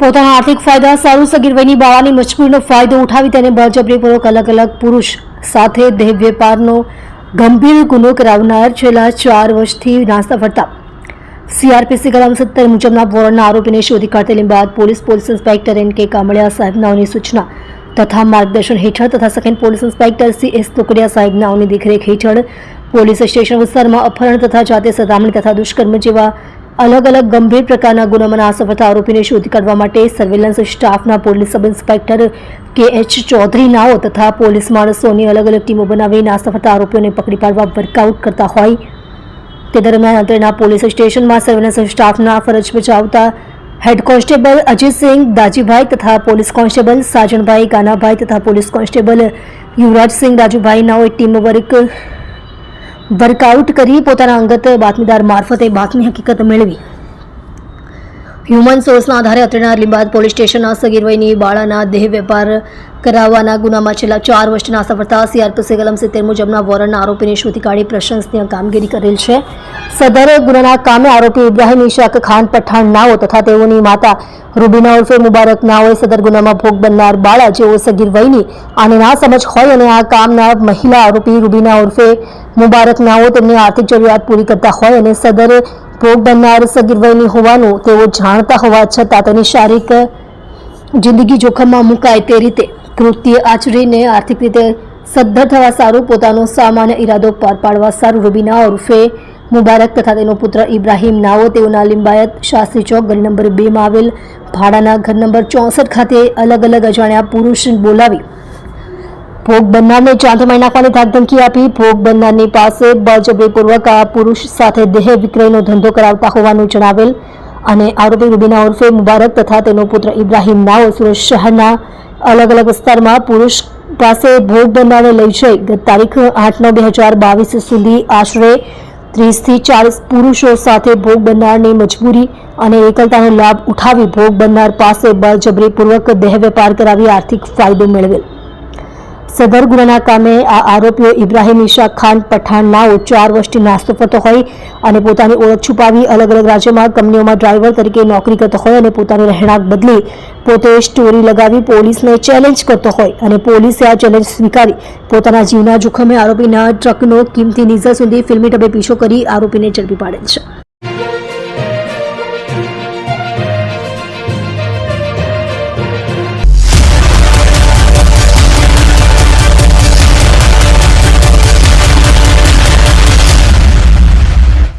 પોતાના આર્થિક ફાયદા, સારું સગીર વયની બાળાની મજબૂરીનો ફાયદો ઉઠાવી તેને બળજબરીપૂર્વક અલગ અલગ પુરુષ સાથે દેહ વેપારનો ગંભીર ગુનો કરાવનાર છેલ્લા ચાર વર્ષથી નાસ્તા ફરતા. સીઆરપીસી કલમ સત્તર મુજબના વોરંટના આરોપીને શોધી કાઢેલી બાદ પોલીસ પોલીસ ઇન્સ્પેક્ટર એન કે કામળિયા સાહેબનાઓની સૂચના તથા માર્ગદર્શન હેઠળ તથા second police inspector C S Tukadiya સાહેબનાઓની દેખરેખ હેઠળ પોલીસ સ્ટેશન વિસ્તારમાં અપહરણ તથા જાતે સતામણી તથા દુષ્કર્મ જેવા અલગ અલગ ગંભીર પ્રકારના ગુનામાં અસફળતા આરોપીને શોધી કાઢવા માટે સર્વેલન્સ સ્ટાફના police sub inspector K H Chaudhari નાઓ તથા પોલીસ માણસોની અલગ અલગ ટીમો બનાવી અસફળતા આરોપીઓને પકડી પાડવા વર્કઆઉટ કરતા હોય. તે દરમિયાન અંતરના પોલીસ સ્ટેશનમાં સર્વેલન્સ સ્ટાફના ફરજ બજાવતા હેડ કોન્સ્ટેબલ અજયસિંહ દાજીભાઈ તથા પોલીસ કોન્સ્ટેબલ સાજણભાઈ કાનાભાઈ તથા પોલીસ કોન્સ્ટેબલ યુવરાજસિંહ રાજુભાઈ નાઓએ ટીમ વર્ક વર્કઆઉટ કરી પોતાના અંગત બાતમીદાર મારફતે બાતમી હકીકત મેળવી હ્યુમન સોર્સના આધારે અત્રેના લીંબાદ પોલીસ સ્ટેશનના સગીર વયની બાળાના દેહ વેપાર કરાવવાના ગુનામાં છેલ્લા ચાર વર્ષના સફળતા સીઆરપીસી કલમ સિત્તેર મુજબના વોરંટના આરોપીને શોધી કાઢી પ્રશંસનીય કામગીરી કરેલ છે. સદર ગુનાના કામે આરોપી ઇબ્રાહિમ ઇશાક ખાન, પઠાણ નાઓ તથા તેઓની માતા રૂબીના ઉર્ફે મુબારક નાઓએ સદર ગુનામાં ભોગ બનનાર બાળા જેઓ સગીર વયની આને ના સમજ હોય અને આ કામના મહિલા આરોપી રૂબીના ઉર્ફે મુબારક નાઓ તેમની આર્થિક જરૂરિયાત પૂરી કરતા હોય અને સદર ભોગ બનનાર સગીર હોવાનું તેઓ જાણતા હોવા છતાં તેની શારીરિક જિંદગી જોખમમાં મુકાય તે રીતે કૃત્ય આચરીને આર્થિક રીતે સદ્ધર થવા સારું, પોતાનો સામાન્ય ઈરાદો પાર પાડવા સારું. રૂબીના ઉર્ફે મુબારક તથા તેનો પુત્ર ઇબ્રાહીમ નાઓ, તેઓના લિંબાયત શાસ્ત્રી ચોક, ગલી નંબર બેમાં આવેલ ભાડાના ઘર નંબર ચોસઠ ખાતે અલગ અલગ અજાણ્યા પુરુષ બોલાવી ભોગ બનનારને ચાંદમાઈ નાખવાની ધાકધમકી આપી. ભોગ બનનારની પાસે બળજબરીપૂર્વક આ પુરુષ સાથે દેહ વિક્રયનો ધંધો કરાવતા હોવાનું જણાવેલ અને આરોપી રૂબીના ઉર્ફે મુબારક તથા તેનો પુત્ર ઇબ્રાહીમ નાઓ સુરત શહેરના અલગ અલગ વિસ્તારમાં પુરુષ પાસે ભોગ બનનારને લઈ જઈ ગત તારીખ આઠ નવ બે હજાર બાવીસ સુધી આશરે ત્રીસથી ચાલીસ પુરુષો સાથે ભોગ બનનારની મજબૂરી અને એકલતાનો લાભ ઉઠાવી ભોગ બનનાર પાસે બળજબરીપૂર્વક દેહ વેપાર કરાવી આર્થિક ફાયદો મેળવેલ. સદર ગુનાના કામે આ આરોપીઓ ઇબ્રાહીમ ઈશા ખાન પઠાણ નાઓ ચાર વર્ષથી નાસ્તો કરતો હોય અને પોતાની ઓળખ છુપાવી અલગ અલગ રાજ્યોમાં કંપનીઓમાં ડ્રાઈવર તરીકે નોકરી કરતો હોય અને પોતાનું રહેણાંક બદલી પોતે સ્ટોરી લગાવી પોલીસને ચેલેન્જ કરતો હોય અને પોલીસે આ ચેલેન્જ સ્વીકારી પોતાના જીવના જોખમે આરોપીના ટ્રકનો કિંમતી નીઝર સુધી ફિલ્મી ટબે પીછો કરી આરોપીને ઝડપી પાડે છે.